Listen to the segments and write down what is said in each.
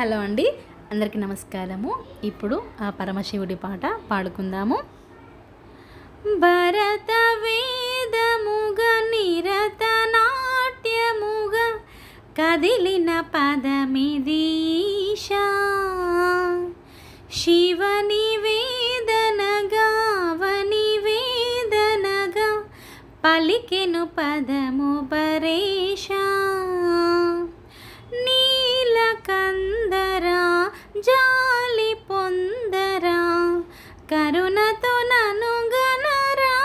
Hello అండి అందరికీ నమస్కారము. ఇప్పుడు ఆ పరమశివుడి పాట పాడుకుందాము. భరత వేదముగ నిరత నాట్యముగ కదిలిన పదమిది శివని వేదనగా వని వేదనగా పలికెను పదము పరేషా జాలి పొందరా కరుణతో నను గనరా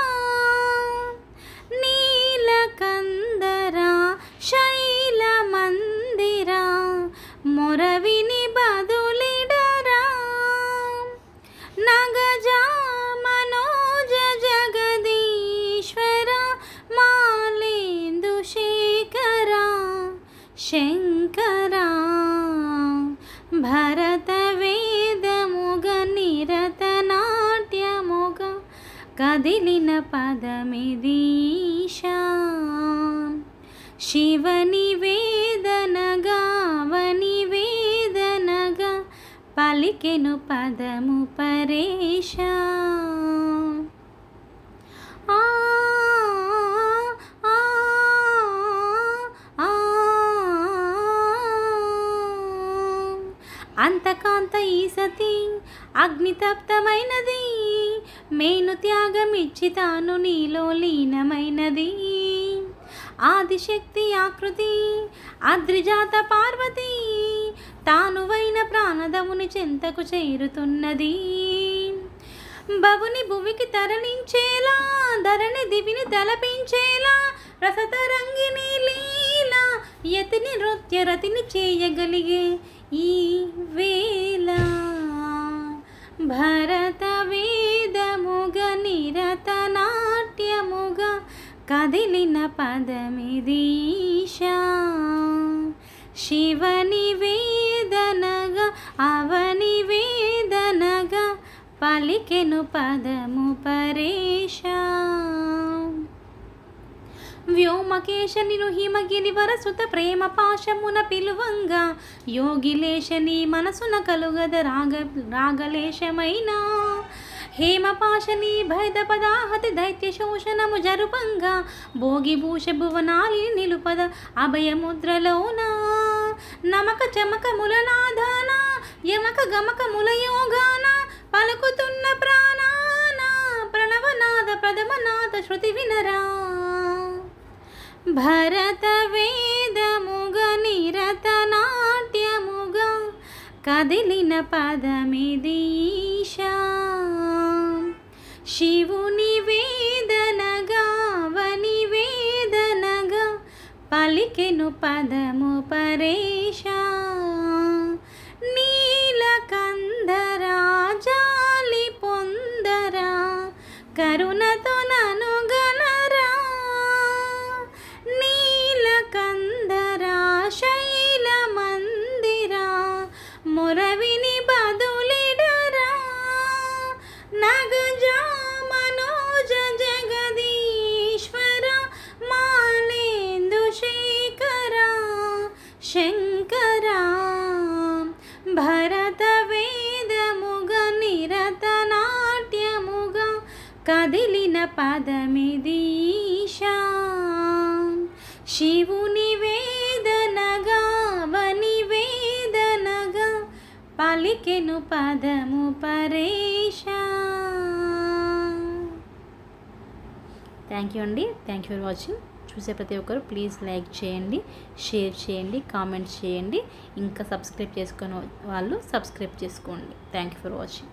నీలకందరా శైల మందిరా మొరవిని బదులిడరా నగజా మనోజ జగదీశ్వర మాలేందు శేఖరా శంకరా. భరత వేదముగ నిరత నాట్యముగ కదిలిన పదమిదీశా. శివని వేదనగావని వేదనగా పలికెను పదము పరేషా అంతకాంత ఈ సతి అగ్నితప్తమైనది. మేను త్యాగమిచ్చి తాను నీలో లీనమైనది. ఆదిశక్తి ఆకృతి అద్రిజాత పార్వతి తానువైన ప్రాణదముని చెంతకు చేరుతున్నది. బవుని భువికి తరలించేలా ధరణి దివిని తలపించేలా రసతరంగిని లీలా యతిని నృత్య రతిని చేయగలిగే ఈ వేళ భరత వేదముగ నిరత నాట్యముగ కదిలిన పదమిదీశా. శివని వేదనగా అవని వేదనగా పలికెను పదము పరేషా వ్యోమకేశనిను హిమగిరి వరసుత ప్రేమ పాశమున పిలువంగా. యోగిలేశని మనసున కలుగద రాగ రాగలేశమైన. హేమపాశని భైద పదాహతి దైత్య శోషణము జరుపంగా. భోగిభూష భువనాలి నిలుపద అభయముద్రలోన నమక చమక ములనాదాన యమక గమక ములయోగాన పలుకుతున్న ప్రాణాన. ప్రణవనాద ప్రథమనాద శృతి వినరా. భరత వేదముగ నిరత నాట్యముగ కదిలిన పదమిదీశా శివుని వేదనగా వని వేదనగా పలికెను పదము పరేశ. కదిలిన పదమిదీశా శివుని వేదనగా వని వేదనగా పలికెను పదము పరేష థ్యాంక్ యూ అండి. థ్యాంక్ యూ ఫర్ వాచింగ్ చూసే ప్రతి ఒక్కరు ప్లీజ్ లైక్ చేయండి షేర్ చేయండి కామెంట్ చేయండి. ఇంకా సబ్స్క్రైబ్ చేసుకుని వాళ్ళు సబ్స్క్రైబ్ చేసుకోండి. Thank you for watching